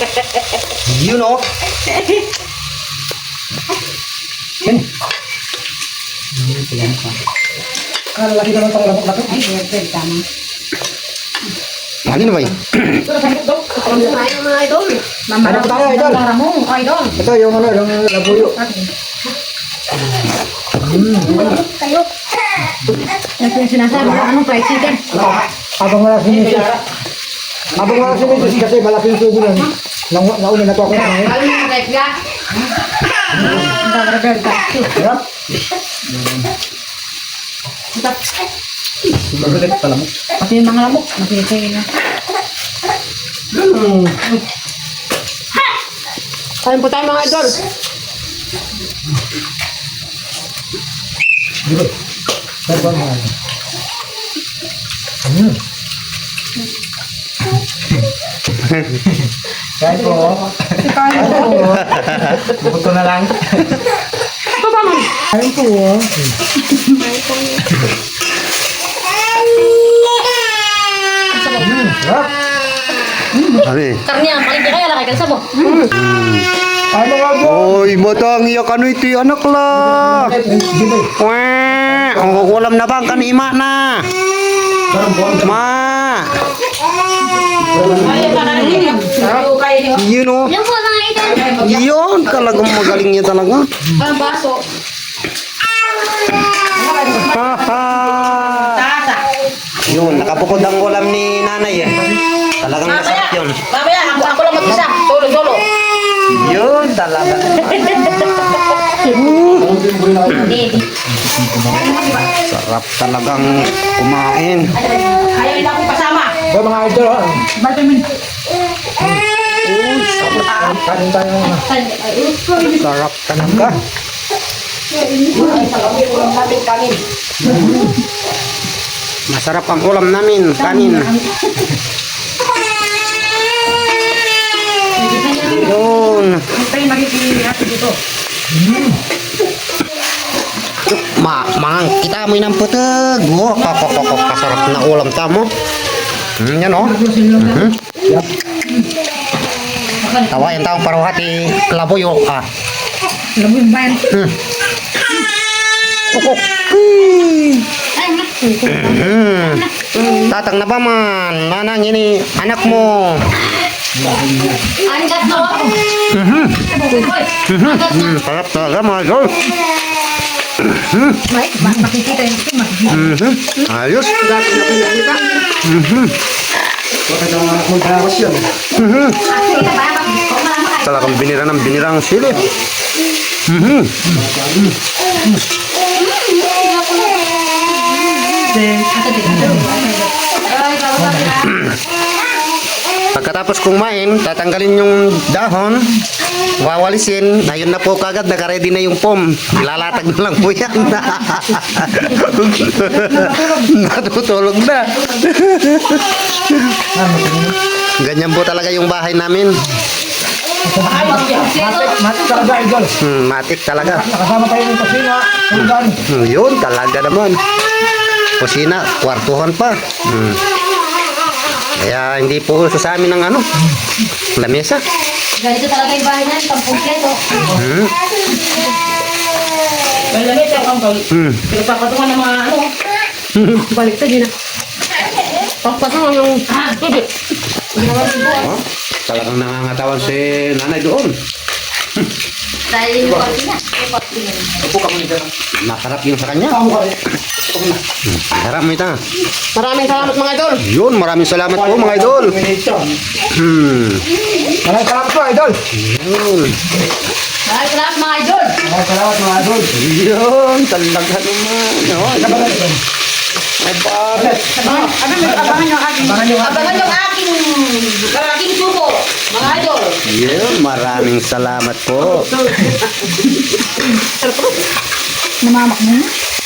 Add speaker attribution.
Speaker 1: Yun oh. Yan. Kala lagi naman itong lapok-lapok.
Speaker 2: Ay, good, tama.
Speaker 1: Ano ba yun?
Speaker 2: Tayo mga idol.
Speaker 1: Ano tayo, idol?
Speaker 2: Para mo, idol.
Speaker 1: Ito yung ano, yung labuyo.
Speaker 2: Kayo. Ito yung sinasabi ko, anong fried chicken?
Speaker 1: Habang wala si Mrs. Habang wala si Mrs. kasi malaki yung tubo nun. Nang, nauna na to ako kumain.
Speaker 2: Alam mo ka? Ang gagawin ka.
Speaker 1: Sarap. Magalit pala mo.
Speaker 2: Pati yung mga lamok, nakikita na. Kain po tayo mga idol.
Speaker 1: Di ba? Sarap ba mga ano? Kain po. Kain po. Buto na lang. Kain po. Hmm, sarap.
Speaker 3: Ano eh?
Speaker 2: Karni ang paling kaya lakay kalsa mo.
Speaker 1: Kain mo nga po.
Speaker 3: Oy, matang iya kanu itu anak lah.
Speaker 1: Di ba?
Speaker 3: Weh, oh, ulam na bang kan ima na.
Speaker 1: Po.
Speaker 3: Ma. Yun
Speaker 2: idol.
Speaker 3: Yun, talagang magaling niya talaga.
Speaker 2: Baso.
Speaker 3: Yun, nakapukod ang ulam ni nanay eh. Talagang masarap yun.
Speaker 2: Mamaya, ako, ako lang mag-isa. Solo, solo.
Speaker 3: Yun, talaga. Sarap talagang kumain.
Speaker 2: Ayaw nila akong kasama.
Speaker 1: Ba mga idol, ha?
Speaker 2: Vitamin.
Speaker 1: Kanin tayo mga.
Speaker 3: Sarap talaga. Masarap ang ulam namin, kanin. Yun. Ma, mangang kita mo ng puteg. Wah, kakakakak kasarap na ulam tamo. Hmm, yan oh. Mhm. Tawa yung paruhati laboyo ah.
Speaker 2: Alam mo yung bayan.
Speaker 3: Hmm. Pukok. Hmm. Tatang na ba man? Manang ini anak mo.
Speaker 2: Angkat mo.
Speaker 3: Hmm, sarap talaga mga idol.
Speaker 2: Ma- makikita yung ito. makikita.
Speaker 3: Ayos. Mhm.
Speaker 1: Magkakas yan.
Speaker 3: Mhm.
Speaker 2: Kita ba? Kung mga
Speaker 3: Talagang binira ng binirang silip. Mhm. Pagkatapos kumain, tatanggalin yung dahon, wawalisin, ayun na po kagad, nakaredy na yung pom. Ilalatag na lang po yan. Natutulog na. Ganyan po talaga yung bahay namin.
Speaker 1: Matik, matik talaga idol.
Speaker 3: Hmm, matik talaga.
Speaker 1: Nakasama tayo ng kusina.
Speaker 3: Hmm, yun, talaga naman. Kusina, kwartuhan pa. Hmm. Kaya hindi po uso sa amin ng ano, lamesa.
Speaker 2: Ganito talaga yung bahay niyan, pang-kompleto.
Speaker 3: Hmm.
Speaker 2: Malamit yung kangkol.
Speaker 3: Hmm.
Speaker 2: Pinagpapatungan ng mga ano. Baliktad yun ah. Pagpatungan yung tubig.
Speaker 3: Oh, talagang nangangatawan si nanay doon.
Speaker 2: Dahil yung niya. Yung kwarto niya.
Speaker 1: Upo ka muna dyan.
Speaker 3: Masarap yung sa kanya.
Speaker 1: Tama ka rin.
Speaker 3: Sarap mo ita.
Speaker 2: Maraming salamat mga idol.
Speaker 3: Yun, maraming salamat po mga idol. Hmm.
Speaker 1: Maraming salamat po idol.
Speaker 3: Yun.
Speaker 2: Maraming salamat mga idol.
Speaker 1: Maraming salamat mga idol.
Speaker 3: Yun, talaga naman. Oh?
Speaker 2: Abangan, abangan, abangan yung aking,
Speaker 1: Abangan yung aking-
Speaker 2: abangan yung aking, aking suko, mga idol.
Speaker 3: Yun, maraming salamat po.
Speaker 2: Namamak mo na.